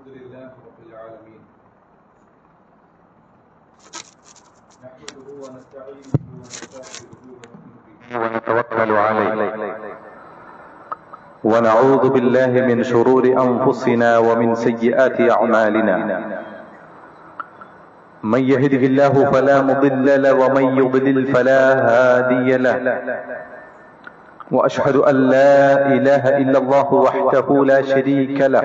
الحمد لله رب العالمين. نحمده ونستعينه ونستغفره ونتوكل عليه. ونعوذ بالله من شرور أنفسنا ومن سيئات أعمالنا. من يهده الله فلا مضل له ومن يضلل فلا هادي له. وأشهد أن لا إله إلا الله وحده لا شريك له.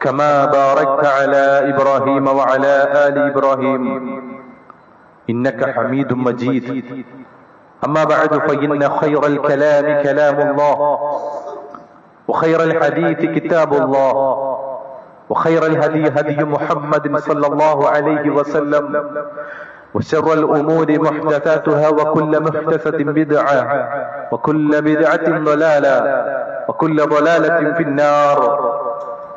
كما باركت على إبراهيم وعلى آل إبراهيم. إنك حميد مجيد. أما بعد فإن خير الكلام كلام الله. وخير الحديث كتاب الله. وخير الهدي هدي محمد صلى الله عليه وسلم. وشر الأمور محدثاتها وكل محدثة بدعة. وكل بدعة ضلالة. وكل ضلالة في النار.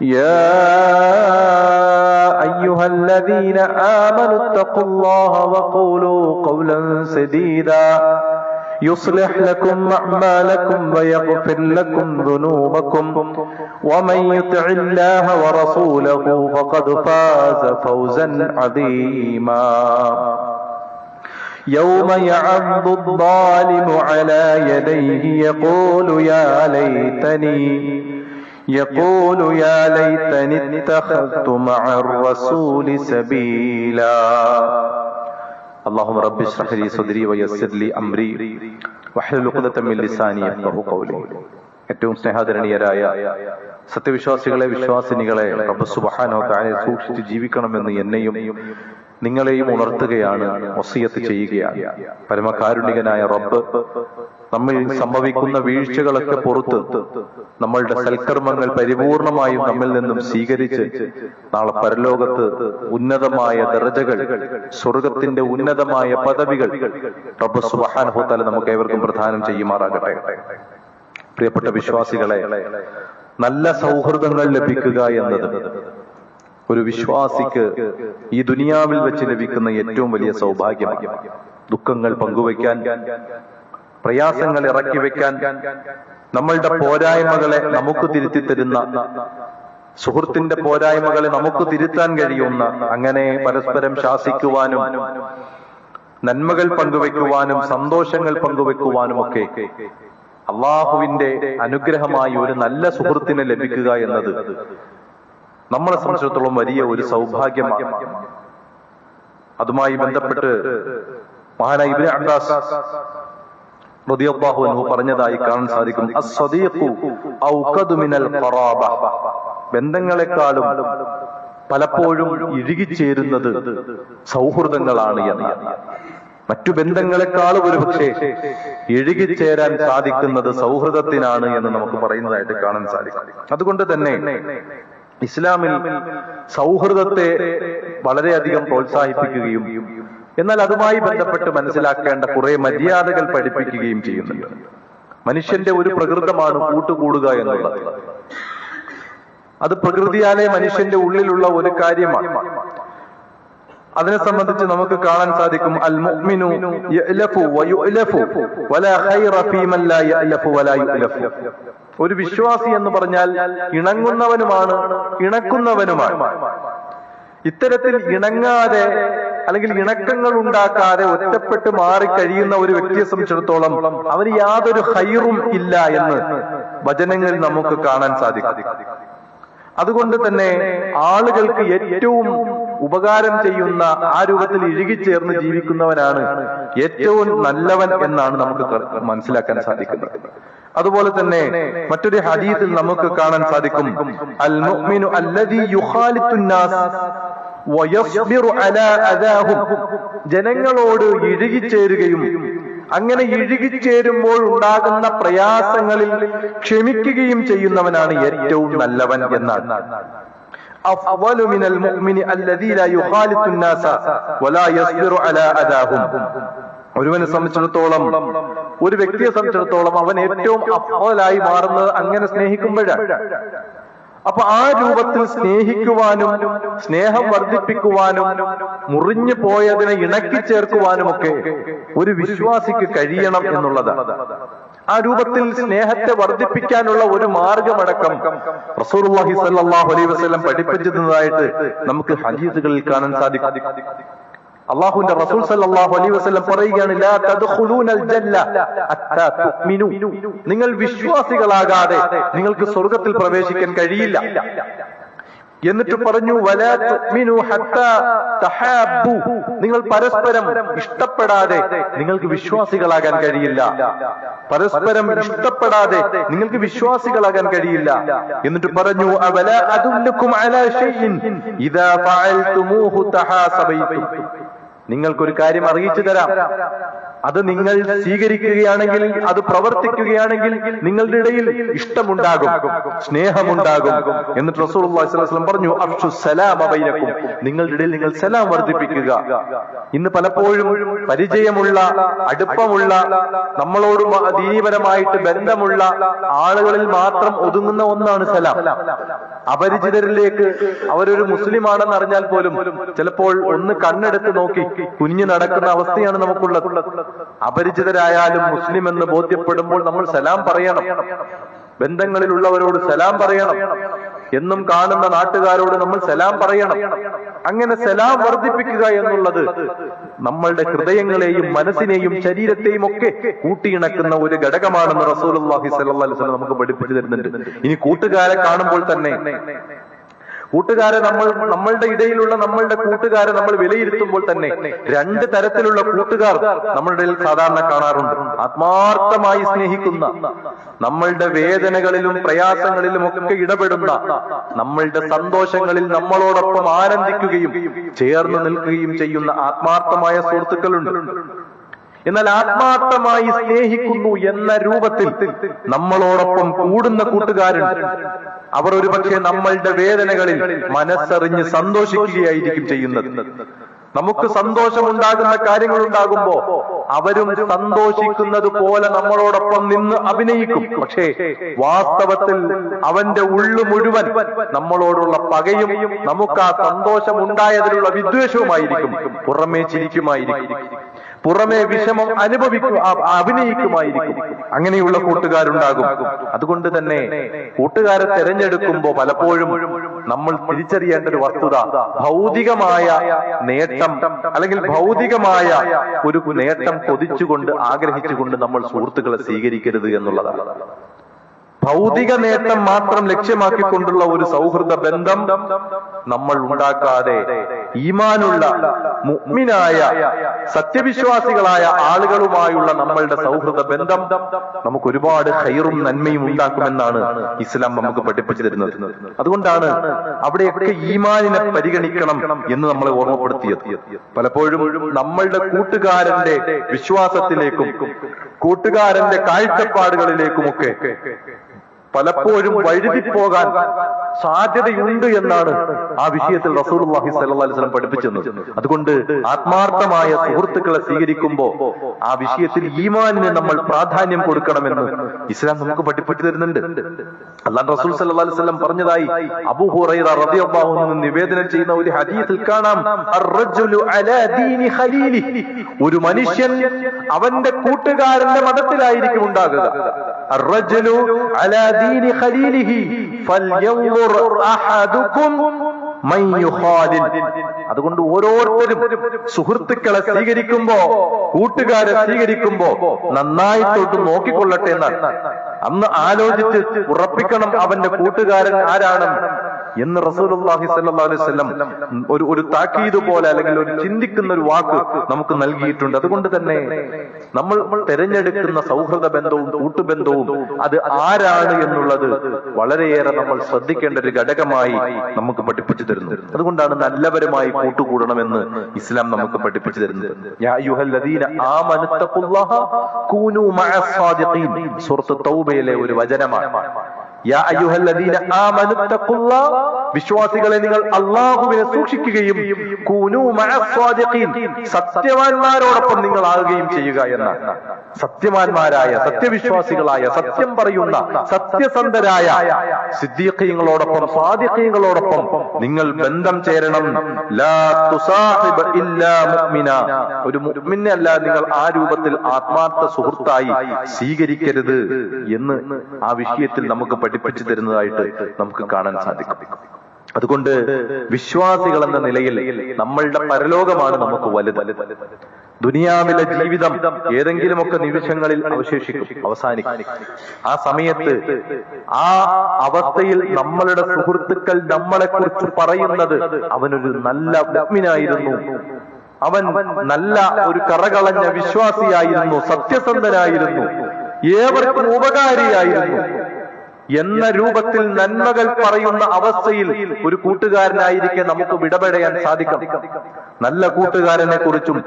يا أيها الذين آمنوا اتقوا الله وقولوا قولا سديدا. يصلح لكم أعمالكم ويغفر لكم ذنوبكم. ومن يطع الله ورسوله فقد فاز فوزا عظيما. يوم يعض الظالم على يديه يقول يا ليتني يقول يا ليتني اتخذت مع الرسول سبيلا اللهم رب اشرح لي صدري ويسر لي امري واحلل عقدة من لساني يفقهوا قولي ഏറ്റവും സ്നേഹാദരണീയരായ സത്യവിശ്വാസികളെ വിശ്വാസിനികളെ റബ്ബ് സുബ്ഹാനഹു വതആലയെ സൂക്ഷിച്ച് ജീവിക്കണമെന്ന് എന്നെയും നിങ്ങളെയും ഉണർത്തുകയാണ് വസിയത്ത് ചെയ്യുകയാണ് പരമകാരുണികനായ റബ്ബ് നമ്മിൽ സംഭവിക്കുന്ന വീഴ്ചകളൊക്കെ പുറത്ത് നമ്മളുടെ സൽക്കർമ്മങ്ങൾ പരിപൂർണമായും നമ്മിൽ നിന്നും സ്വീകരിച്ച് നാളെ പരലോകത്ത് ഉന്നതമായ ദർജകൾ സ്വർഗത്തിന്റെ ഉന്നതമായ പദവികൾ റബ്ബ് നമുക്ക് ഏവർക്കും പ്രധാനം ചെയ്യുമാറാകട്ടെ. പ്രിയപ്പെട്ട വിശ്വാസികളെ നല്ല സൗഹൃദങ്ങൾ ലഭിക്കുക എന്നത് ഒരു വിശ്വാസിക്ക് ഈ ദുനിയാവിൽ വെച്ച് ലഭിക്കുന്ന ഏറ്റവും വലിയ സൗഭാഗ്യമാണ് ദുഃഖങ്ങൾ പങ്കുവയ്ക്കാൻ പ്രയാസങ്ങൾ ഇറക്കി വെക്കാൻ നമ്മളുടെ പോരായ്മകളെ നമുക്ക് തിരുത്തി തരുന്ന സുഹൃത്തിന്റെ പോരായ്മകളെ നമുക്ക് തിരുത്താൻ കഴിയുന്ന അങ്ങനെ പരസ്പരം ശാസിക്കുവാനും നന്മകൾ പങ്കുവെക്കുവാനും സന്തോഷങ്ങൾ പങ്കുവെക്കുവാനും ഒക്കെ അള്ളാഹുവിന്റെ അനുഗ്രഹമായി ഒരു നല്ല സുഹൃത്തിനെ ലഭിക്കുക എന്നത് നമ്മളെ സംബന്ധിച്ചിടത്തോളം വലിയ ഒരു സൗഭാഗ്യമാണ്. അതുമായി ബന്ധപ്പെട്ട് മഹാനായി ഇബ്രാഹിം റളിയല്ലാഹു അൻഹു പറഞ്ഞതായി കാണാൻ സാധിക്കും. ബന്ധങ്ങളെക്കാളും പലപ്പോഴും ഇഴുകിച്ചേരുന്നത് സൗഹൃദങ്ങളാണ് എന്ന്. മറ്റു ബന്ധങ്ങളെക്കാളും ഒരു പക്ഷേ ഇഴുകിച്ചേരാൻ സാധിക്കുന്നത് സൗഹൃദത്തിനാണ് എന്ന് നമുക്ക് പറയുന്നതായിട്ട് കാണാൻ സാധിക്കും. അതുകൊണ്ട് തന്നെ ഇസ്ലാമിൽ സൗഹൃദത്തെ വളരെയധികം പ്രോത്സാഹിപ്പിക്കുകയും എന്നാൽ അതുമായി ബന്ധപ്പെട്ട് മനസ്സിലാക്കേണ്ട കുറെ മര്യാദകൾ പഠിപ്പിക്കുകയും ചെയ്യുന്നുണ്ട് മനുഷ്യന്റെ ഒരു പ്രകൃതമാണ് കൂട്ടുകൂടുക എന്നുള്ളത്. അത് പ്രകൃതിയാലെ മനുഷ്യന്റെ ഉള്ളിലുള്ള ഒരു കാര്യമാണ്. അതിനെ സംബന്ധിച്ച് നമുക്ക് കാണാൻ സാധിക്കും അൽ മുഅ്മിനു യഅലഫു വലാ ഖൈറ ലാ യഅലഫു വലാ യുഅലഫു. ഒരു വിശ്വാസി എന്ന് പറഞ്ഞാൽ ഇണങ്ങുന്നവനുമാണ് ഇണക്കുന്നവനുമാണ്. ഇത്തരത്തിൽ ഇണങ്ങാതെ അല്ലെങ്കിൽ ഇണക്കങ്ങൾ ഉണ്ടാക്കാതെ ഒറ്റപ്പെട്ട് മാറി കഴിയുന്ന ഒരു വ്യക്തിയെ സംബന്ധിച്ചിടത്തോളം അവന് യാതൊരു ഹൈറും ഇല്ല എന്ന് വചനങ്ങളിൽ നമുക്ക് കാണാൻ സാധിക്കും. അതുകൊണ്ട് തന്നെ ആളുകൾക്ക് ഏറ്റവും ഉപകാരം ചെയ്യുന്ന ആ രൂപത്തിൽ ഇഴുകിച്ചേർന്ന് ജീവിക്കുന്നവനാണ് ഏറ്റവും നല്ലവൻ എന്നാണ് നമുക്ക് മനസ്സിലാക്കാൻ സാധിക്കുന്നത്. അതുപോലെ തന്നെ മറ്റൊരു ഹദീസിൽ നമുക്ക് കാണാൻ സാധിക്കും. അൽ മുഅ്മിനു നാസ് വയസ്ബിറു അലാ അദാഹും ജനങ്ങളോട് ഇഴുകിച്ചേരുകയും അങ്ങനെ ഇഴുകിച്ചേരുമ്പോൾ ഉണ്ടാകുന്ന പ്രയാസങ്ങളിൽ ക്ഷമിക്കുകയും ചെയ്യുന്നവനാണ് ഏറ്റവും നല്ലവൻ എന്നാണ് أفضل من المؤمن الذي لا يخالط الناس ولا يصبر على أذاهم ഒരുവനെ സംബന്ധിച്ചിടത്തോളം ഒരു വ്യക്തിയെ സംബന്ധിച്ചിടത്തോളം അവൻ ഏറ്റവും അഫലായി മാറുന്നത് അങ്ങനെ സ്നേഹിക്കുമ്പോഴാണ് അപ്പൊ ആ രൂപത്തിൽ സ്നേഹിക്കുവാനും സ്നേഹം വർദ്ധിപ്പിക്കുവാനും മുറിഞ്ഞു പോയതിനെ ഇണക്കി ചേർക്കുവാനുമൊക്കെ ഒരു വിശ്വാസിക്ക് കഴിയണം എന്നുള്ളതാണ് ആ രൂപത്തിൽ സ്നേഹത്തെ വർദ്ധിപ്പിക്കാനുള്ള ഒരു മാർഗമടക്കം റസൂർഹി സല്ലാഹു അലൈഹി വസ്ലം പഠിപ്പിച്ചിരുന്നതായിട്ട് നമുക്ക് ഹദീസുകളിൽ കാണാൻ സാധിക്കും. അള്ളാഹുവിന്റെ റസൂൽ സല്ലല്ലാഹു അലൈഹി വസല്ലം പറയുകയാണ് നിങ്ങൾ വിശ്വാസികളാകാതെ നിങ്ങൾക്ക് സ്വർഗത്തിൽ പ്രവേശിക്കാൻ കഴിയില്ല. എന്നിട്ട് പറഞ്ഞു വലാ തുഅ്മിനു ഹത്താ തഹാബ്ബു. നിങ്ങൾ പരസ്പരം ഇഷ്ടപ്പെടാതെ നിങ്ങൾക്ക് വിശ്വാസികളാകാൻ കഴിയില്ല. പരസ്പരം ഇഷ്ടപ്പെടാതെ നിങ്ങൾക്ക് വിശ്വാസികളാകാൻ കഴിയില്ല. എന്നിട്ട് പറഞ്ഞു അവല അദുല്ലുക്കും നിങ്ങൾക്കൊരു കാര്യം അറിയിച്ചു തരാം. അത് നിങ്ങൾ സ്വീകരിക്കുകയാണെങ്കിൽ അത് പ്രവർത്തിക്കുകയാണെങ്കിൽ നിങ്ങളുടെ ഇടയിൽ ഇഷ്ടമുണ്ടാകും സ്നേഹമുണ്ടാകും എന്നിട്ട് റസൂൾ വസ്ലം പറഞ്ഞു. അഫ്ഷു സലാം അവൈനക്കും നിങ്ങളുടെ ഇടയിൽ നിങ്ങൾ സലാം വർദ്ധിപ്പിക്കുക. ഇന്ന് പലപ്പോഴും പരിചയമുള്ള അടുപ്പമുള്ള നമ്മളോട് ദീനപരമായിട്ട് ബന്ധമുള്ള ആളുകളിൽ മാത്രം ഒതുങ്ങുന്ന ഒന്നാണ് സലാം. അപരിചിതരിലേക്ക് അവരൊരു മുസ്ലിമാണെന്ന് അറിഞ്ഞാൽ പോലും ചിലപ്പോൾ ഒന്ന് കണ്ണെടുത്ത് നോക്കി കുഞ്ഞു നടക്കുന്ന അവസ്ഥയാണ് നമുക്കുള്ളത്. അപരിചിതരായാലും മുസ്ലിം എന്ന് ബോധ്യപ്പെടുമ്പോൾ നമ്മൾ സലാം പറയണം. ബന്ധങ്ങളിലുള്ളവരോട് സലാം പറയണം. എന്നും കാണുന്ന നാട്ടുകാരോട് നമ്മൾ സലാം പറയണം. അങ്ങനെ സലാം വർദ്ധിപ്പിക്കുക എന്നുള്ളത് നമ്മളുടെ ഹൃദയങ്ങളെയും മനസ്സിനെയും ശരീരത്തെയും ഒക്കെ കൂട്ടിയിണക്കുന്ന ഒരു ഘടകമാണെന്ന് സ്വല്ലല്ലാഹു അലൈഹി വസല്ലം നമുക്ക് പഠിപ്പിച്ചു തരുന്നുണ്ട്. ഇനി കൂട്ടുകാരെ കാണുമ്പോൾ തന്നെ കൂട്ടുകാരെ നമ്മൾ നമ്മളുടെ ഇടയിലുള്ള നമ്മളുടെ കൂട്ടുകാരെ നമ്മൾ വിലയിരുത്തുമ്പോൾ തന്നെ രണ്ട് തരത്തിലുള്ള കൂട്ടുകാർ നമ്മളുടെ സാധാരണ കാണാറുണ്ട്. ആത്മാർത്ഥമായി സ്നേഹിക്കുന്ന നമ്മളുടെ വേദനകളിലും പ്രയാസങ്ങളിലും ഒക്കെ ഇടപെടുന്ന നമ്മളുടെ സന്തോഷങ്ങളിൽ നമ്മളോടൊപ്പം ആനന്ദിക്കുകയും ചേർന്ന് നിൽക്കുകയും ചെയ്യുന്ന ആത്മാർത്ഥമായ സുഹൃത്തുക്കളുണ്ട്. എന്നാൽ ആത്മാർത്ഥമായി സ്നേഹിക്കുന്നു എന്ന രൂപത്തിൽ നമ്മളോടൊപ്പം കൂടുന്ന കൂട്ടുകാരൻ അവർ ഒരുപക്ഷെ നമ്മളുടെ വേദനകളിൽ മനസ്സറിഞ്ഞ് സന്തോഷിക്കുകയായിരിക്കും ചെയ്യുന്നത്. നമുക്ക് സന്തോഷമുണ്ടാകുന്ന കാര്യങ്ങൾ ഉണ്ടാകുമ്പോ അവരും സന്തോഷിക്കുന്നത് പോലെ നമ്മളോടൊപ്പം നിന്ന് അഭിനയിക്കും. പക്ഷേ വാസ്തവത്തിൽ അവന്റെ ഉള്ളു മുഴുവൻ നമ്മളോടുള്ള പകയും നമുക്ക് ആ സന്തോഷം ഉണ്ടായതിലുള്ള വിദ്വേഷവുമായിരിക്കും. പുറമേ ചിരിക്കുമായിരിക്കും. പുറമെ വിഷമം അനുഭവിക്കും അഭിനയിക്കുമായിരിക്കും. അങ്ങനെയുള്ള കൂട്ടുകാരുണ്ടാകും. അതുകൊണ്ട് തന്നെ കൂട്ടുകാരെ തെരഞ്ഞെടുക്കുമ്പോൾ പലപ്പോഴും നമ്മൾ തിരിച്ചറിയേണ്ട ഒരു വസ്തുത ഭൗതികമായ നേട്ടം അല്ലെങ്കിൽ ഭൗതികമായ ഒരു നേട്ടം കൊതിച്ചുകൊണ്ട് ആഗ്രഹിച്ചുകൊണ്ട് നമ്മൾ സുഹൃത്തുക്കളെ സ്വീകരിക്കരുത് എന്നുള്ളതാണ്. ഭൗതിക നേട്ടം മാത്രം ലക്ഷ്യമാക്കിക്കൊണ്ടുള്ള ഒരു സൗഹൃദ ബന്ധം നമ്മൾ ഉണ്ടാക്കാതെ ഈമാനുള്ള മുഗ്മിനായ സത്യവിശ്വാസികളായ ആളുകളുമായുള്ള നമ്മളുടെ സൗഹൃദ ബന്ധം നമുക്ക് ഒരുപാട് ഹൈറും നന്മയും ഉണ്ടാക്കുമെന്നാണ് ഇസ്ലാം നമുക്ക് പഠിപ്പിച്ചു തരുന്നത്. അതുകൊണ്ടാണ് അവിടെയൊക്കെ ഈമാനിനെ പരിഗണിക്കണം എന്ന് നമ്മളെ ഓർമ്മപ്പെടുത്തിയത്. പലപ്പോഴും നമ്മളുടെ കൂട്ടുകാരന്റെ വിശ്വാസത്തിലേക്കും കൂട്ടുകാരന്റെ കാഴ്ചപ്പാടുകളിലേക്കുമൊക്കെ പലപ്പോഴും വഴുതിപ്പോകാൻ സാധ്യതയുണ്ട് എന്നാണ് ആ വിഷയത്തിൽ അലൈഹി വസല്ലം പഠിപ്പിച്ചത് അതുകൊണ്ട് ആത്മാർത്ഥമായ സുഹൃത്തുക്കളെ സ്വീകരിക്കുമ്പോ ആ വിഷയത്തിൽ ഈമാനിന് നമ്മൾ പ്രാധാന്യം കൊടുക്കണമെന്ന് ഇസ്ലാം നമുക്ക് പഠിപ്പിച്ചു തരുന്നുണ്ട്. അല്ലാൻ റസൂൽ അലൈഹി വസല്ലം പറഞ്ഞതായി അബൂ ഹുറൈറ അൻഹു നിവേദനം ചെയ്യുന്ന ഒരു ഹദീസിൽ കാണാം. ഒരു മനുഷ്യൻ അവന്റെ കൂട്ടുകാരന്റെ മതത്തിലായിരിക്കും ഉണ്ടാകുക. دين خليله فلينظر أحدكم അതുകൊണ്ട് ഓരോരുത്തരും സുഹൃത്തുക്കളെ സ്വീകരിക്കുമ്പോ കൂട്ടുകാരെ സ്വീകരിക്കുമ്പോ നന്നായിട്ടോട്ട് നോക്കിക്കൊള്ളട്ടെ എന്നാണ്. അന്ന് ആലോചിച്ച് ഉറപ്പിക്കണം അവന്റെ കൂട്ടുകാരൻ ആരാണ് എന്ന് റസൂലുള്ളാഹി സ്വല്ലല്ലാഹു അലൈഹി വസല്ലം ഒരു ഒരു താക്കീത് പോലെ അല്ലെങ്കിൽ ഒരു ചിന്തിക്കുന്ന ഒരു വാക്ക് നമുക്ക് നൽകിയിട്ടുണ്ട്. അതുകൊണ്ട് തന്നെ നമ്മൾ തിരഞ്ഞെടുക്കുന്ന സൗഹൃദ ബന്ധവും കൂട്ടുബന്ധവും അത് ആരാണ് എന്നുള്ളത് വളരെയേറെ നമ്മൾ ശ്രദ്ധിക്കേണ്ട ഒരു ഘടകമായി നമുക്ക് പഠിപ്പിച്ചു തരുന്നു. അതുകൊണ്ടാണ് നല്ലവരുമായി കൂട്ടുകൂടണമെന്ന് ഇസ്ലാം നമുക്ക് പഠിപ്പിച്ചു തരുന്നത്. സൂറത്ത് തൗബയിലെ ഒരു വചനമാണ്. വിശ്വാസികളെ നിങ്ങൾ അള്ളാഹുവിനെ സൂക്ഷിക്കുകയും സത്യവാന്മാരോടൊപ്പം നിങ്ങൾ ആകുകയും ചെയ്യുക എന്ന സത്യവാന്മാരായ സത്യവിശ്വാസികളായ സത്യം പറയുന്ന സത്യസന്ധരായ സിദ്ധീഖ്യങ്ങളോടൊപ്പം സ്വാദിഖീങ്ങളോടൊപ്പം നിങ്ങൾ ബന്ധം ചേരണം. ഒരു മുഅ്മിനെ അല്ല നിങ്ങൾ ആ രൂപത്തിൽ ആത്മാർത്ഥ സുഹൃത്തായി സ്വീകരിക്കരുത് എന്ന് ആ വിഷയത്തിൽ നമുക്ക് പഠിപ്പിച്ചു തരുന്നതായിട്ട് നമുക്ക് കാണാൻ സാധിക്കും. അതുകൊണ്ട് വിശ്വാസികൾ എന്ന നിലയിൽ നമ്മളുടെ പരലോകമാണ് നമുക്ക് വലുത്. ദുനിയാവിലെ ജീവിതം ഏതെങ്കിലുമൊക്കെ നിമിഷങ്ങളിൽ അവശേഷിക്കും അവസാനിക്കും. ആ സമയത്ത് ആ അവസ്ഥയിൽ നമ്മളുടെ സുഹൃത്തുക്കൾ നമ്മളെ കുറിച്ച് പറയുന്നത് അവനൊരു നല്ല ബ്രഹ്മിനായിരുന്നു അവൻ നല്ല ഒരു കറകളഞ്ഞ വിശ്വാസിയായിരുന്നു സത്യസന്ധനായിരുന്നു ഏവർക്കും ഉപകാരിയായിരുന്നു. എന്ന രൂപത്തിൽ നന്മകൾ പറയുന്ന അവസ്ഥയിൽ ഒരു കൂട്ടുകാരനായിരിക്കെ നമുക്ക് വിടപെടയാൻ സാധിക്കും. നല്ല കൂട്ടുകാരനെ കുറിച്ചും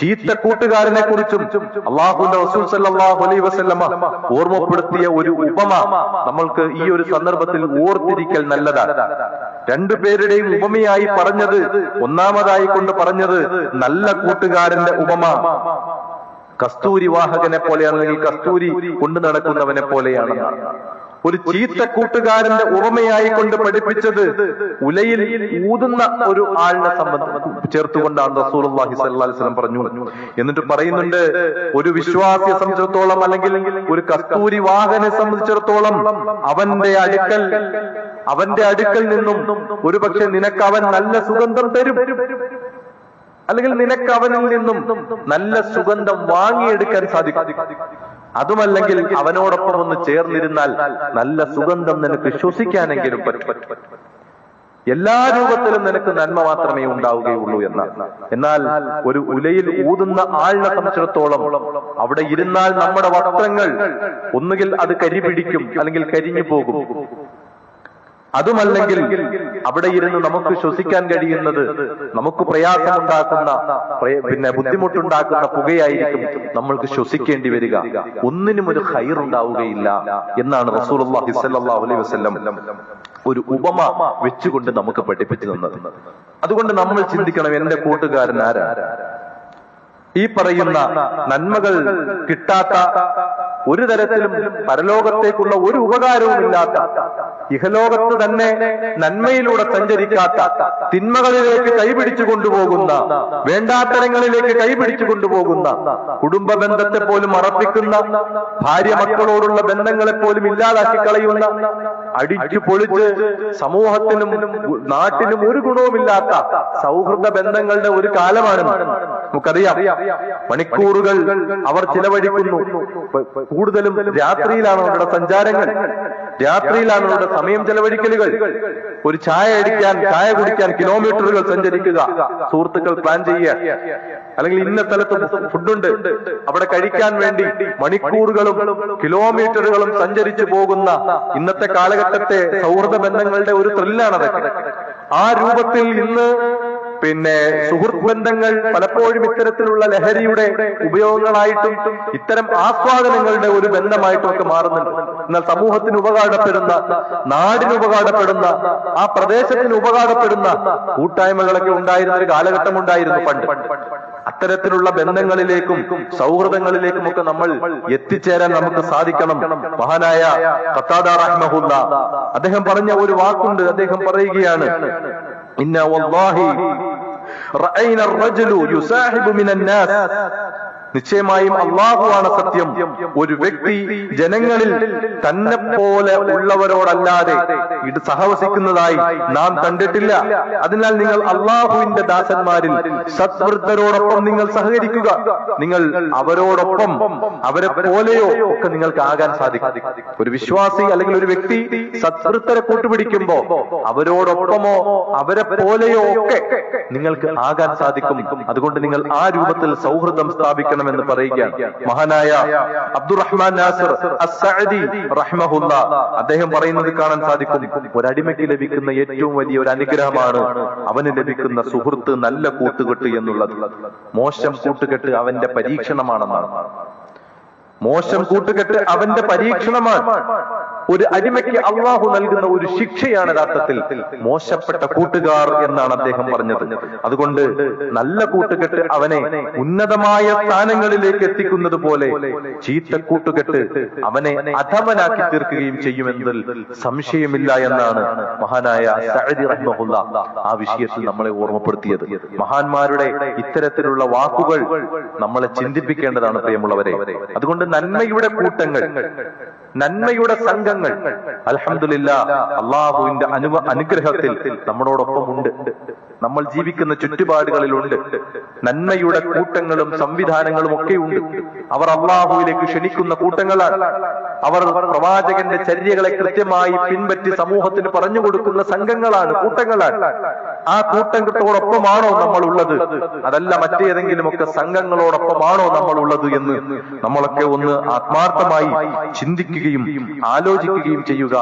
ചീത്ത കൂട്ടുകാരനെ കുറിച്ചും അള്ളാഹുന്റെ റസൂൽ സല്ലല്ലാഹു അലൈഹി വസല്ലമ ഓർമ്മപ്പെടുത്തിയ ഒരു ഉപമ നമ്മൾക്ക് ഈ ഒരു സന്ദർഭത്തിൽ ഓർത്തിരിക്കൽ നല്ലതാണ്. രണ്ടു പേരുടെയും ഉപമയായി പറഞ്ഞത് ഒന്നാമതായി കൊണ്ട് പറഞ്ഞത് നല്ല കൂട്ടുകാരന്റെ ഉപമ. കസ്തൂരി വാഹകനെ പോലെയാണ് അല്ലെങ്കിൽ കസ്തൂരി കൊണ്ടു നടക്കുന്നവനെ പോലെയാണ് ഒരു ചീത്ത കൂട്ടുകാരന്റെ കൊണ്ട് പഠിപ്പിച്ചത് ഉലയിൽ ഊതുന്ന ഒരു ആളിനെ സംബന്ധം ചേർത്തുകൊണ്ടാണ് അലൈഹി വസല്ലം പറഞ്ഞു. എന്നിട്ട് പറയുന്നുണ്ട് ഒരു വിശ്വാസിയെ സംബന്ധിച്ചിടത്തോളം അല്ലെങ്കിൽ ഒരു കസ്തൂരി വാഹനെ സംബന്ധിച്ചിടത്തോളം അവന്റെ അടുക്കൽ അവന്റെ അടുക്കൽ നിന്നും ഒരുപക്ഷെ നിനക്ക് അവൻ നല്ല സുഗന്ധം തരും. അല്ലെങ്കിൽ നിനക്ക് അവനിൽ നിന്നും നല്ല സുഗന്ധം വാങ്ങിയെടുക്കാൻ സാധിക്കും. അതുമല്ലെങ്കിൽ അവനോടൊപ്പം ഒന്ന് ചേർന്നിരുന്നാൽ നല്ല സുഗന്ധം നിനക്ക് ശ്വസിക്കാനെങ്കിലും പറ്റും. എല്ലാ രൂപത്തിലും നിനക്ക് നന്മ മാത്രമേ ഉണ്ടാവുകയുള്ളൂ എന്ന്. എന്നാൽ ഒരു ഉലയിൽ ഊതുന്ന ആളിനെ സംബന്ധിച്ചിടത്തോളം അവിടെ ഇരുന്നാൽ നമ്മുടെ വസ്ത്രങ്ങൾ ഒന്നുകിൽ അത് കരി പിടിക്കും അല്ലെങ്കിൽ കരിഞ്ഞു പോകും. അതുമല്ലെങ്കിൽ അവിടെ ഇരുന്ന് നമുക്ക് ശ്വസിക്കാൻ കഴിയുന്നത് നമുക്ക് പ്രയാസമുണ്ടാക്കുന്ന പ്രയ- പിന്നെ ബുദ്ധിമുട്ടുണ്ടാക്കുന്ന പുകയായിരിക്കും നമ്മൾക്ക് ശ്വസിക്കേണ്ടി വരിക. ഒന്നിനും ഒരു ഹൈർ ഉണ്ടാവുകയില്ല എന്നാണ് സ്വല്ലല്ലാഹു അലൈഹി വസല്ലം ഒരു ഉപമ വെച്ചുകൊണ്ട് നമുക്ക് പഠിപ്പിച്ചു തന്നത്. അതുകൊണ്ട് നമ്മൾ ചിന്തിക്കണം എന്റെ കൂട്ടുകാരൻ ആരാ? ഈ പറയുന്ന നന്മകൾ കിട്ടാത്ത ഒരു തരത്തിലും പരലോകത്തേക്കുള്ള ഒരു ഉപകാരവുമില്ലാത്ത ഇഹലോകത്ത് തന്നെ നന്മയിലൂടെ സഞ്ചരിക്കാത്ത തിന്മകളിലേക്ക് കൈപിടിച്ചു കൊണ്ടുപോകുന്ന വേണ്ടാത്തരങ്ങളിലേക്ക് കൈപിടിച്ചു കൊണ്ടുപോകുന്ന കുടുംബ ബന്ധത്തെ പോലും അറപ്പിക്കുന്ന ഭാര്യ മക്കളോടുള്ള ബന്ധങ്ങളെ പോലും ഇല്ലാതാക്കി കളയുന്ന അടിച്ചു പൊളിച്ച് സമൂഹത്തിനും നാട്ടിനും ഒരു ഗുണവുമില്ലാത്ത സൗഹൃദ ബന്ധങ്ങളുടെ ഒരു കാലമാണ് നമുക്കറിയാം. മണിക്കൂറുകൾ അവർ ചിലവഴിക്കുന്നു. കൂടുതലും രാത്രിയിലാണ് അവരുടെ സഞ്ചാരങ്ങൾ. രാത്രിയിലാണ് അവരുടെ സമയം ചെലവഴിക്കലുകൾ. ഒരു ചായ അടിക്കാൻ ചായ കുടിക്കാൻ കിലോമീറ്ററുകൾ സഞ്ചരിക്കുക. സുഹൃത്തുക്കൾ പ്ലാൻ ചെയ്യുക. അല്ലെങ്കിൽ ഇന്ന സ്ഥലത്ത് ഫുഡുണ്ട്. അവിടെ കഴിക്കാൻ വേണ്ടി മണിക്കൂറുകളും കിലോമീറ്ററുകളും സഞ്ചരിച്ചു പോകുന്ന ഇന്നത്തെ കാലഘട്ടത്തെ സൗഹൃദ ബന്ധങ്ങളുടെ ഒരു ത്രില്ലാണ് ആ രൂപത്തിൽ ഇന്ന് പിന്നെ സുഹൃത്ത് ബന്ധങ്ങൾ പലപ്പോഴും ഇത്തരത്തിലുള്ള ലഹരിയുടെ ഉപയോഗങ്ങളായിട്ടും ഇത്തരം ആസ്വാദനങ്ങളുടെ ഒരു ബന്ധമായിട്ടും ഒക്കെ മാറുന്നുണ്ട്. എന്നാൽ സമൂഹത്തിന് ഉപകാരപ്പെടുന്ന നാടിന് ഉപകാരപ്പെടുന്ന ആ പ്രദേശത്തിന് ഉപകാരപ്പെടുന്ന കൂട്ടായ്മകളൊക്കെ ഉണ്ടായിരുന്ന ഒരു കാലഘട്ടം ഉണ്ടായിരുന്നു പണ്ട്. അത്തരത്തിലുള്ള ബന്ധങ്ങളിലേക്കും സൗഹൃദങ്ങളിലേക്കും ഒക്കെ നമ്മൾ എത്തിച്ചേരാൻ നമുക്ക് സാധിക്കണം. മഹാനായ ഖത്താദ റഹ്മഹുല്ല അദ്ദേഹം പറഞ്ഞ ഒരു വാക്കുണ്ട്. അദ്ദേഹം പറയുകയാണ് ഇന്ന വല്ലാഹി رأينا الرجل يساحب من الناس. നിശ്ചയമായും അള്ളാഹുവാണ് സത്യം. ഒരു വ്യക്തി ജനങ്ങളിൽ തന്നെ പോലെ ഉള്ളവരോടല്ലാതെ ഇത് സഹവസിക്കുന്നതായി നാം കണ്ടിട്ടില്ല. അതിനാൽ നിങ്ങൾ അള്ളാഹുവിന്റെ ദാസന്മാരിൽ സത്വൃദ്ധരോടൊപ്പം നിങ്ങൾ സഹകരിക്കുക. നിങ്ങൾ അവരോടൊപ്പം അവരെ പോലെയോ ഒക്കെ നിങ്ങൾക്ക് ആകാൻ സാധിക്കും. ഒരു വിശ്വാസി അല്ലെങ്കിൽ ഒരു വ്യക്തി സത്വൃത്തരെ കൂട്ടുപിടിക്കുമ്പോ അവരോടൊപ്പമോ അവരെ പോലെയോ ഒക്കെ നിങ്ങൾക്ക് ആകാൻ സാധിക്കും. അതുകൊണ്ട് നിങ്ങൾ ആ രൂപത്തിൽ സൗഹൃദം സ്ഥാപിക്കണമെന്ന് പറയുകയാണ്. മഹാനായ അബ്ദുറഹ്മാൻ നാസർ റഹ്മഹുല്ല. അദ്ദേഹം പറയുന്നത് കാണാൻ സാധിക്കും. ഒരടിമയ്ക്ക് ലഭിക്കുന്ന ഏറ്റവും വലിയ ഒരു അനുഗ്രഹമാണ് അവന് ലഭിക്കുന്ന സുഹൃത്ത് നല്ല കൂട്ടുകെട്ട് എന്നുള്ളത്. മോശം കൂട്ടുകെട്ട് അവന്റെ പരീക്ഷണമാണെന്നാണ്. മോശം കൂട്ടുകെട്ട് അവന്റെ പരീക്ഷണമാണ്. ഒരു അടിമയ്ക്ക് അള്ളാഹു നൽകുന്ന ഒരു ശിക്ഷയാണ് യഥാർത്ഥത്തിൽ മോശപ്പെട്ട കൂട്ടുകാർ എന്നാണ് അദ്ദേഹം പറഞ്ഞത്. അതുകൊണ്ട് നല്ല കൂട്ടുകെട്ട് അവനെ ഉന്നതമായ സ്ഥാനങ്ങളിലേക്ക് എത്തിക്കുന്നത് പോലെ ചീത്ത കൂട്ടുകെട്ട് അവനെ അധമനാക്കി തീർക്കുകയും ചെയ്യുമെന്നതിൽ സംശയമില്ല എന്നാണ് മഹാനായ സഅദി ആ വിഷയത്തിൽ നമ്മളെ ഓർമ്മപ്പെടുത്തിയത്. മഹാന്മാരുടെ ഇത്തരത്തിലുള്ള വാക്കുകൾ നമ്മളെ ചിന്തിപ്പിക്കേണ്ടതാണ് പ്രിയമുള്ളവരെ. അതുകൊണ്ട് നന്മയുടെ കൂട്ടങ്ങൾ നന്മയുടെ സംഘങ്ങൾ. അലഹമില്ല അള്ളാഹുവിന്റെ അനുവ അനുഗ്രഹത്തിൽ നമ്മളോടൊപ്പം ഉണ്ട്. നമ്മൾ ജീവിക്കുന്ന ചുറ്റുപാടുകളിലുണ്ട്. നന്മയുടെ കൂട്ടങ്ങളും സംവിധാനങ്ങളും ഒക്കെ ഉണ്ട് അവർ അള്ളാഹുവിലേക്ക് ക്ഷണിക്കുന്ന കൂട്ടങ്ങളാണ് അവർ പ്രവാചകന്റെ ചര്യകളെ കൃത്യമായി പിൻപറ്റി സമൂഹത്തിന് പറഞ്ഞു കൊടുക്കുന്ന സംഘങ്ങളാണ് കൂട്ടങ്ങളാണ് ആ കൂട്ടങ്ങളോടൊപ്പമാണോ നമ്മൾ ഉള്ളത് അതല്ല മറ്റേതെങ്കിലും ഒക്കെ സംഘങ്ങളോടൊപ്പമാണോ നമ്മൾ ഉള്ളത് എന്ന് നമ്മളൊക്കെ ഒന്ന് ആത്മാർത്ഥമായി ചിന്തിക്കുകയും ആലോചിക്കുകയും ചെയ്യുക.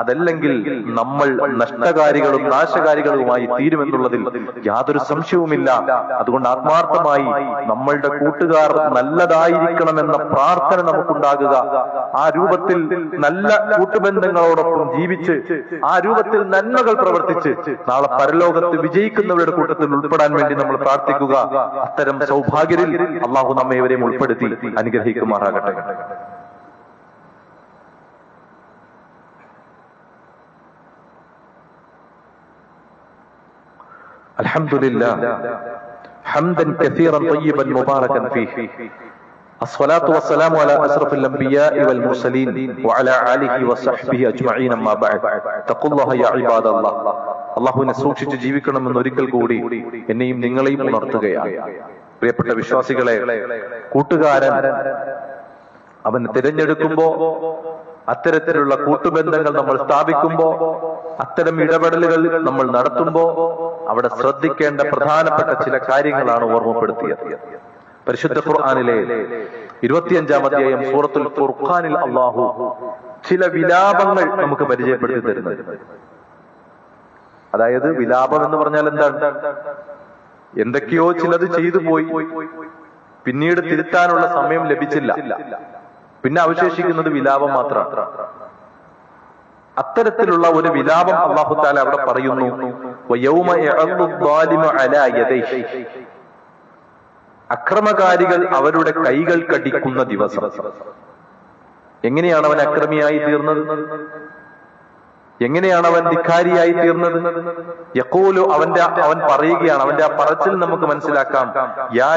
അതല്ലെങ്കിൽ നമ്മൾ നഷ്ടകാരികളും നാശകാരികളുമായി തീരുമെന്നുള്ളതിൽ യാതൊരു സംശയവുമില്ല. അതുകൊണ്ട് ആത്മാർത്ഥമായി നമ്മളുടെ കൂട്ടുകാർ നല്ലതായിരിക്കണമെന്ന പ്രാർത്ഥന നമുക്കുണ്ടാകുക. ആ രൂപത്തിൽ നല്ല കൂട്ടുബന്ധങ്ങളോടൊപ്പം ജീവിച്ച് ആ രൂപത്തിൽ നന്മകൾ പ്രവർത്തിച്ച് നാളെ പരലോകത്ത് വിജയിക്കുന്നവരുടെ കൂട്ടത്തിൽ ഉൾപ്പെടാൻ വേണ്ടി നമ്മൾ പ്രാർത്ഥിക്കുക. അത്തരം സൗഭാഗ്യരിൽ അള്ളാഹു നമ്മെ ഇവരെയും ഉൾപ്പെടുത്തി അനുഗ്രഹിക്കുമാറാകട്ടെ. الحمد لله حمدا كثيرا طيبا مباركا فيه الصلاة والسلام على أشرف الأنبياء والمرسلين وعلى آله وصحبه أجمعين أما بعد اتقوا الله يا عباد الله അള്ളാഹുവിനെ സൂക്ഷിച്ച് ജീവിക്കണമെന്ന് ഒരിക്കൽ കൂടി എന്നെയും നിങ്ങളെയും ഉണർത്തുകയാണ് പ്രിയപ്പെട്ട വിശ്വാസികളെ കൂട്ടുകാരൻ അവൻ തിരഞ്ഞെടുക്കുമ്പോ അത്തരത്തിലുള്ള കൂട്ടുബന്ധങ്ങൾ നമ്മൾ സ്ഥാപിക്കുമ്പോ അത്തരം ഇടപെടലുകൾ നമ്മൾ നടത്തുമ്പോ അവിടെ ശ്രദ്ധിക്കേണ്ട പ്രധാനപ്പെട്ട ചില കാര്യങ്ങളാണ് ഓർമ്മപ്പെടുത്തിയത്. പരിശുദ്ധ ഖുർആാനിലെ ഇരുപത്തിയഞ്ചാം അധ്യായം സൂറത്തുൽ ഖുർഖാനിൽ അള്ളാഹു ചില വിലാപങ്ങൾ നമുക്ക് പരിചയപ്പെടുത്തി തരുന്നത് അതായത് വിലാപം എന്ന് പറഞ്ഞാൽ എന്താണ്? എന്തൊക്കെയോ ചിലത് ചെയ്തു പോയി. പിന്നീട് തിരുത്താനുള്ള സമയം ലഭിച്ചില്ല. പിന്നെ അവശേഷിക്കുന്നത് വിലാപം മാത്രമാണ്. അത്തരത്തിലുള്ള ഒരു വിലാപം അള്ളാഹു താല അവിടെ പറയുന്നു. അക്രമകാരികൾ അവരുടെ കൈകൾ കടിക്കുന്ന ദിവസം. എങ്ങനെയാണ് അവൻ അക്രമിയായി തീർന്നത്? എങ്ങനെയാണ് അവൻ ധിക്കാരിയായി തീർന്നത്? യക്കോലു അവന്റെ അവൻ പറയുകയാണ് അവന്റെ ആ പറച്ചിൽ നമുക്ക് മനസ്സിലാക്കാം. യാ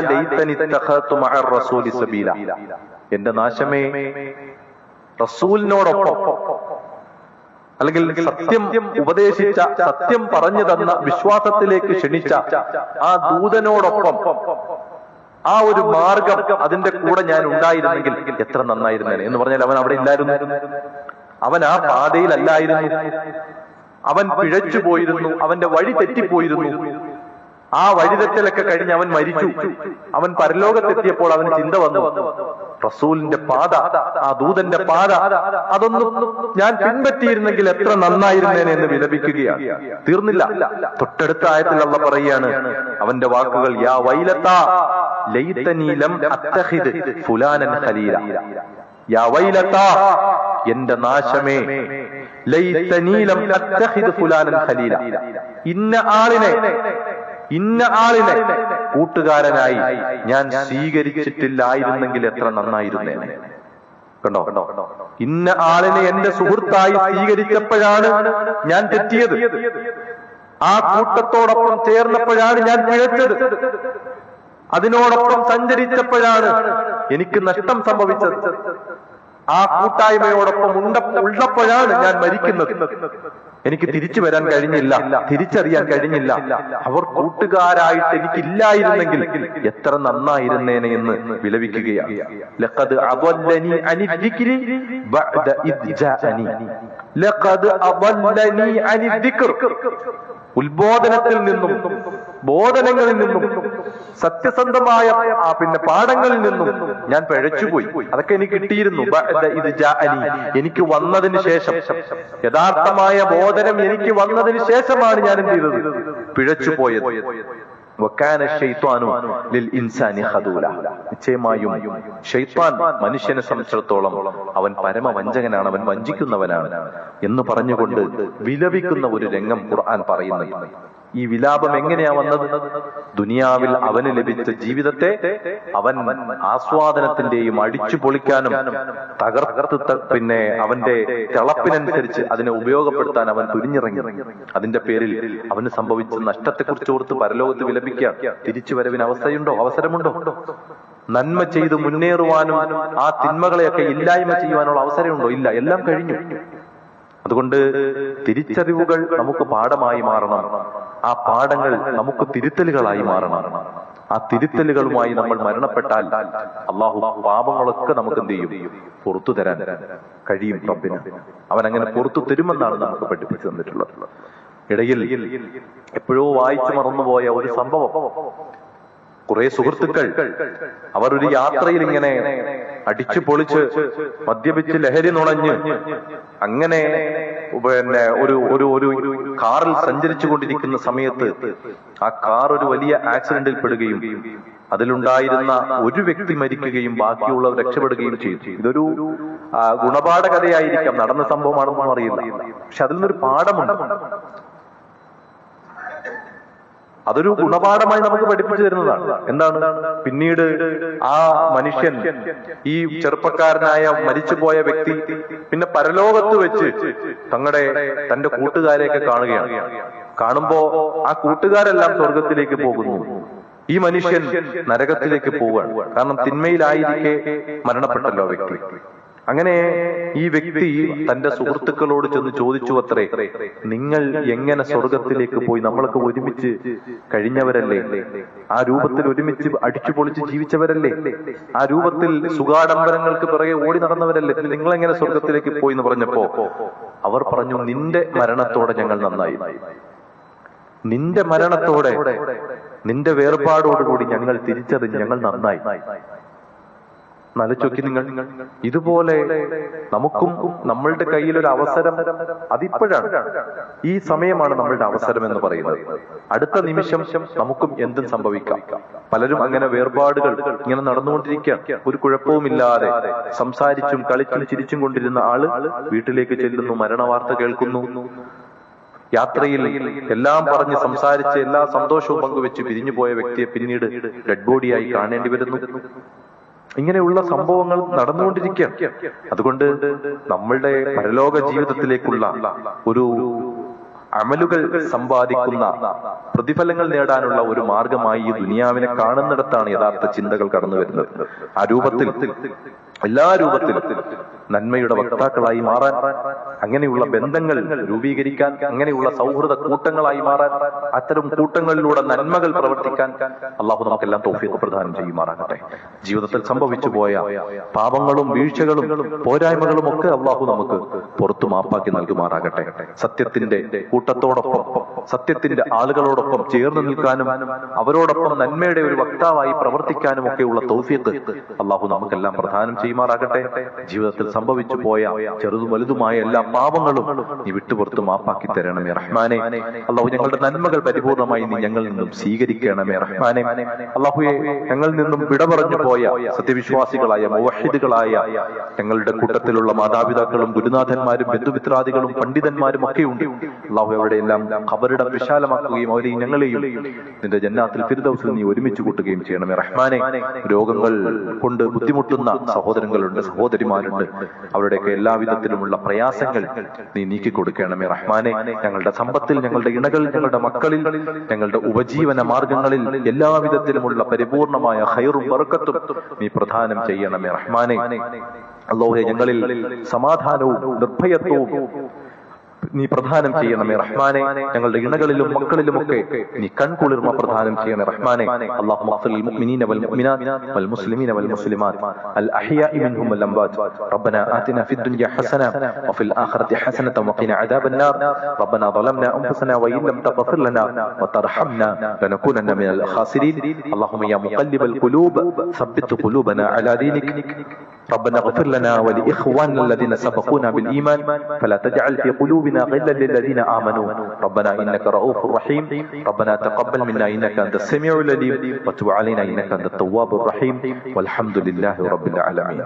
റസൂലി സബീല. എന്റെ നാശമേ റസൂലിനോടൊപ്പം അല്ലെങ്കിൽ സത്യം ഉപദേശിച്ച സത്യം പറഞ്ഞു തന്ന വിശ്വാസത്തിലേക്ക് ക്ഷണിച്ച ആ ദൂതനോടൊപ്പം ആ ഒരു മാർഗം അതിന്റെ കൂടെ ഞാൻ ഉണ്ടായിരുന്നെങ്കിൽ എത്ര നന്നായിരുന്നേനെ? എന്ന് പറഞ്ഞാൽ അവൻ അവിടെ ഇല്ലായിരുന്നു. അവൻ ആ പാതയിലല്ലായിരുന്നു. അവൻ പിഴച്ചു പോയിരുന്നു. അവന്റെ വഴി തെറ്റിപ്പോയിരുന്നു. ആ വഴിതെറ്റലൊക്കെ കഴിഞ്ഞ് അവൻ മരിച്ചു. അവൻ പരലോകത്തെത്തിയപ്പോൾ അവന് ചിന്ത വന്നു. റസൂലിന്റെ പാത ആ ദൂതന്റെ പാത അതൊന്നും ഞാൻ പിൻപറ്റിയിരുന്നെങ്കിൽ എത്ര നന്നായിരുന്നേനെ എന്ന് വിലപിക്കുകയാണ്. തീർന്നില്ല. തൊട്ടടുത്ത ആയത്തിൽ അള്ള പറയാണ് അവന്റെ വാക്കുകൾ യാ വൈലത്ത ലൈതനീലം ഫുലാനൻ ഖലീല. യാ എന്റെ നാശമേ ലൈതനീലം ഫുലാനൻ ഖലീല. ഇന്ന ആളിനെ ഇന്ന ആളിനെ കൂട്ടുകാരനായി ഞാൻ സ്വീകരിച്ചിട്ടില്ലായിരുന്നെങ്കിൽ എത്ര നന്നായിരുന്നേ കണ്ടോ? ഇന്ന ആളിനെ എന്റെ സുഹൃത്തായി സ്വീകരിച്ചപ്പോഴാണ് ഞാൻ തെറ്റിയത്. ആ കൂട്ടത്തോടൊപ്പം ചേർന്നപ്പോഴാണ് ഞാൻ പിഴച്ചത്. അതിനോടൊപ്പം സഞ്ചരിച്ചപ്പോഴാണ് എനിക്ക് നഷ്ടം സംഭവിച്ചത്. ആ കൂട്ടായ്മയോടൊപ്പം ഉണ്ട ഉള്ളപ്പോഴാണ് ഞാൻ മരിക്കുന്നത്. എനിക്ക് തിരിച്ചു വരാൻ കഴിഞ്ഞില്ല. തിരിച്ചറിയാൻ കഴിഞ്ഞില്ല. അവർ കൂട്ടുകാരായിട്ട് എനിക്കില്ലായിരുന്നെങ്കിൽ എത്ര നന്നായിരുന്നേനെ എന്ന് വിലപിക്കുകയാണ്. ലഖദ് അബല്ലനി ബഅദ ലഖദ് അബല്ലനി ഉത്ബോധനത്തിൽ നിന്നും ബോധനങ്ങളിൽ നിന്നും സത്യസന്ധമായ പിന്നെ പാഠങ്ങളിൽ നിന്നും ഞാൻ പിഴച്ചുപോയി. അതൊക്കെ എനിക്ക് കിട്ടിയിരുന്നു. ഇത്. എനിക്ക് വന്നതിന് ശേഷം. യഥാർത്ഥമായ ബോധനം എനിക്ക് വന്നതിന് ശേഷമാണ് ഞാൻ എന്ത് ചെയ്തത്? പിഴച്ചുപോയത്. നിശ്ചയമായും ഷെയ്ത്താൻ മനുഷ്യനെ സംബന്ധിച്ചിടത്തോളം അവൻ പരമവഞ്ചകനാണ് അവൻ വഞ്ചിക്കുന്നവനാണ് എന്ന് പറഞ്ഞുകൊണ്ട് വിലപിക്കുന്ന ഒരു രംഗം ഖുർആൻ പറയുന്നുണ്ട്. ഈ വിലാപം എങ്ങനെയാ വന്നത്? ദുനിയാവിൽ അവന് ലഭിച്ച ജീവിതത്തെ അവൻ ആസ്വാദനത്തിന്റെയും അടിച്ചു പൊളിക്കാനും തകർത്ത് പിന്നെ അവന്റെ തിളപ്പിനനുസരിച്ച് അതിനെ ഉപയോഗപ്പെടുത്താൻ അവൻ തുരിഞ്ഞിറങ്ങി അതിന്റെ പേരിൽ അവന് സംഭവിച്ച നഷ്ടത്തെക്കുറിച്ച് ഓർത്ത് പരലോകത്ത് വിലപിക്കാൻ തിരിച്ചു വരവിന് അവസ്ഥയുണ്ടോ? അവസരമുണ്ടോ? നന്മ ചെയ്ത് മുന്നേറുവാനും ആ തിന്മകളെയൊക്കെ ഇല്ലായ്മ ചെയ്യുവാനുള്ള അവസരമുണ്ടോ? ഇല്ല എല്ലാം കഴിഞ്ഞു. അതുകൊണ്ട് തിരിച്ചറിവുകൾ നമുക്ക് പാഠമായി മാറണം. ആ പാഠങ്ങൾ നമുക്ക് തിരുത്തലുകളായി മാറണം. ആ തിരുത്തലുകളുമായി നമ്മൾ മരണപ്പെട്ടാൽ അള്ളാഹു പാപങ്ങളൊക്കെ നമുക്ക് എന്ത് ചെയ്യും? പുറത്തു തരാൻ കഴിയും റബ്ബിന്. അവൻ അങ്ങനെ പുറത്തു തരുമെന്നാണ് നമുക്ക് പഠിപ്പിച്ചു തന്നിട്ടുള്ളത്. ഇടയിൽ എപ്പോഴോ വായിച്ചു മറന്നുപോയ ഒരു സംഭവം. കുറെ സുഹൃത്തുക്കൾ അവർ ഒരു യാത്രയിൽ ഇങ്ങനെ അടിച്ചു പൊളിച്ച് മദ്യപിച്ച് ലഹരി നുണഞ്ഞ് അങ്ങനെ പിന്നെ ഒരു ഒരു ഒരു കാറിൽ സഞ്ചരിച്ചു കൊണ്ടിരിക്കുന്ന സമയത്ത് ആ കാർ ഒരു വലിയ ആക്സിഡന്റിൽ പെടുകയും അതിലുണ്ടായിരുന്ന ഒരു വ്യക്തി മരിക്കുകയും ബാക്കിയുള്ളവർ രക്ഷപ്പെടുകയും ചെയ്തു. ഇതൊരു ഗുണപാഠകഥയായിരിക്കാം ഗുണപാഠ കഥയായിരിക്കാം. നടന്ന സംഭവമാണെന്നൊന്നും അറിയില്ല. പക്ഷെ അതിൽ നിന്നൊരു പാഠമുണ്ട്. അതൊരു ഗുണപാഠമായി നമുക്ക് പഠിപ്പിച്ചു തരുന്നതാണ്. എന്താണ്? പിന്നീട് ആ മനുഷ്യൻ ഈ ചെറുപ്പക്കാരനായ മരിച്ചുപോയ വ്യക്തി പിന്നെ പരലോകത്ത് വെച്ച് തങ്ങളുടെ തന്റെ കൂട്ടുകാരെയൊക്കെ കാണുകയാണ്. കാണുമ്പോ ആ കൂട്ടുകാരെല്ലാം സ്വർഗത്തിലേക്ക് പോകുന്നു. ഈ മനുഷ്യൻ നരകത്തിലേക്ക് പോവുകയാണ്. കാരണം തിന്മയിലായിരിക്കെ മരണപ്പെട്ടല്ലോ വ്യക്തി. അങ്ങനെ ഈ വ്യക്തി തന്റെ സുഹൃത്തുക്കളോട് ചെന്ന് ചോദിച്ചു അത്രേ നിങ്ങൾ എങ്ങനെ സ്വർഗത്തിലേക്ക് പോയി? നമ്മളൊക്കെ ഒരുമിച്ച് കഴിഞ്ഞവരല്ലേ? ആ രൂപത്തിൽ ഒരുമിച്ച് അടിച്ചു പൊളിച്ച് ജീവിച്ചവരല്ലേ? ആ രൂപത്തിൽ സുഖാഡംബരങ്ങൾക്ക് പിറകെ ഓടി നടന്നവരല്ലേ? നിങ്ങൾ എങ്ങനെ സ്വർഗത്തിലേക്ക് പോയി? എന്ന് പറഞ്ഞപ്പോ അവർ പറഞ്ഞു നിന്റെ മരണത്തോടെ ഞങ്ങൾ നന്നായി. നിന്റെ മരണത്തോടെ നിന്റെ വേർപാടോടുകൂടി ഞങ്ങൾ തിരിച്ചത് ഞങ്ങൾ നന്നായി. നലച്ചൊക്കി നിങ്ങൾ ഇതുപോലെ നമുക്കും നമ്മളുടെ കയ്യിൽ ഒരു അവസരം അതിപ്പോഴാണ്. ഈ സമയമാണ് നമ്മളുടെ അവസരം എന്ന് പറയുന്നത്. അടുത്ത നിമിഷം നമുക്കും എന്തും സംഭവിക്കാം. പലരും അങ്ങനെ വേർപാടുകൾ ഇങ്ങനെ നടന്നുകൊണ്ടിരിക്കുക ഒരു കുഴപ്പവുമില്ലാതെ സംസാരിച്ചും കളിച്ചും ചിരിച്ചും കൊണ്ടിരുന്ന ആൾ വീട്ടിലേക്ക് ചെല്ലുന്നു മരണവാർത്ത കേൾക്കുന്നു. യാത്രയിൽ എല്ലാം പറഞ്ഞ് സംസാരിച്ച് എല്ലാ സന്തോഷവും പങ്കുവെച്ച് പിരിഞ്ഞു പോയ വ്യക്തിയെ പിന്നീട് ഡെഡ് ബോഡിയായി കാണേണ്ടി വരുന്നു. ഇങ്ങനെയുള്ള സംഭവങ്ങൾ നടന്നുകൊണ്ടിരിക്കുകയാണ്. അതുകൊണ്ട് നമ്മളുടെ പരലോക ജീവിതത്തിലേക്കുള്ള ഒരു അമലുകൾ സമ്പാദിക്കുന്ന പ്രതിഫലങ്ങൾ നേടാനുള്ള ഒരു മാർഗമായി ഈ ദുനിയാവിനെ കാണുന്നിടത്താണ് യഥാർത്ഥ ചിന്തകൾ കടന്നു വരുന്നത് ആ രൂപത്തിൽ എല്ലാ രൂപത്തിലും നന്മയുടെ വക്താക്കളായി മാറാൻ അങ്ങനെയുള്ള ബന്ധങ്ങൾ രൂപീകരിക്കാൻ അങ്ങനെയുള്ള സൗഹൃദ കൂട്ടങ്ങളായി മാറാൻ അത്തരം കൂട്ടങ്ങളിലൂടെ നന്മകൾ പ്രവർത്തിക്കാൻ അള്ളാഹു നമുക്കെല്ലാം തോഫീക്ക് പ്രദാനം ചെയ്യുമാറാകട്ടെ. ജീവിതത്തിൽ സംഭവിച്ചു പോയ പാപങ്ങളും വീഴ്ചകളും പോരായ്മകളും ഒക്കെ അള്ളാഹു നമുക്ക് പുറത്തു മാപ്പാക്കി നൽകുമാറാകട്ടെ. സത്യത്തിന്റെ കൂട്ടത്തോടൊപ്പം സത്യത്തിന്റെ ആളുകളോടൊപ്പം ചേർന്ന് നിൽക്കാനും അവരോടൊപ്പം നന്മയുടെ ഒരു വക്താവായി പ്രവർത്തിക്കാനും ഒക്കെയുള്ള തൗഫീഖ് അള്ളാഹു നമുക്കെല്ലാം പ്രധാനം ചെയ്യുമാറാകട്ടെ. ജീവിതത്തിൽ സംഭവിച്ചു പോയ ചെറുതും വലുതുമായ എല്ലാ പാപങ്ങളും നീ വിട്ടുപുറത്ത് മാപ്പാക്കി തരണമേ റഹ്മാനെ. അള്ളാഹു ഞങ്ങളുടെ നന്മകൾ പരിപൂർണമായി നീ ഞങ്ങളിൽ നിന്നും സ്വീകരിക്കണമേ റഹ്മാനെ. അള്ളാഹുയെ ഞങ്ങളിൽ നിന്നും വിട പറഞ്ഞു പോയ സത്യവിശ്വാസികളായ മുവഹിദുകളായ ഞങ്ങളുടെ കൂട്ടത്തിലുള്ള മാതാപിതാക്കളും ഗുരുനാഥന്മാരും ബന്ധുമിത്രാദികളും പണ്ഡിതന്മാരും ഒക്കെ ഉണ്ട്. അള്ളാഹു അവരുടെ എല്ലാം ഖബറിടം വിശാലമാക്കുകയും അവരെയും ഞങ്ങളെയും നിന്റെ ജന്നാത്തിൽ ഫിർദൗസിൽ നീ ഒരുമിച്ച് കൂട്ടുകയും ചെയ്യണമേ റഹ്മാനെ. രോഗങ്ങൾ കൊണ്ട് ബുദ്ധിമുട്ടുന്ന സഹോദരങ്ങളുണ്ട് സഹോദരിമാരുണ്ട്. അവരുടെയൊക്കെ എല്ലാവിധത്തിലുമുള്ള പ്രയാസങ്ങൾ നീ നീക്കി കൊടുക്കണമേ റഹ്മാനെ. ഞങ്ങളുടെ സമ്പത്തിൽ ഞങ്ങളുടെ ഇണകൾ ഞങ്ങളുടെ മക്കളിൽ ഞങ്ങളുടെ ഉപജീവന മാർഗങ്ങളിൽ എല്ലാവിധത്തിലുമുള്ള പരിപൂർണമായ ഹൈറും വറുക്കത്തും നീ പ്രധാനം ചെയ്യണമേ റഹ്മാനെ. അള്ളാഹുവെ ഞങ്ങളിൽ സമാധാനവും നിർഭയത്വവും നീ പ്രദാനം ചെയ്യണമേ റഹ്മാനെ ഞങ്ങളുടെ ഇണകളിലും മക്കളിലുമൊക്കെ നീ കൺകുളിർമ പ്രദാനം ചെയ്യണേ റഹ്മാനെ അല്ലാഹു മഗ്ഫിർ للمؤمنين والمؤمنات والمسلمين والمسلمات الأحياء منهم والأموات ربنا آتنا في الدنيا حسنة وفي الآخرة حسنة وقنا عذاب النار ربنا ظلمنا أنفسنا وإن لم تغفر لنا وترحمنا لنكونن من الخاسرين اللهم يا مقلب القلوب ثبت قلوبنا على دينك ربنا اغفر لنا ولإخواننا الذين سبقونا بالإيمان فلا تجعل في قلوبنا غلا للذين آمنوا. ربنا إنك رؤوف رحيم. ربنا تقبل منا إنك أنت السميع العليم. وتب علينا إنك أنت التواب الرحيم. والحمد لله رب العالمين.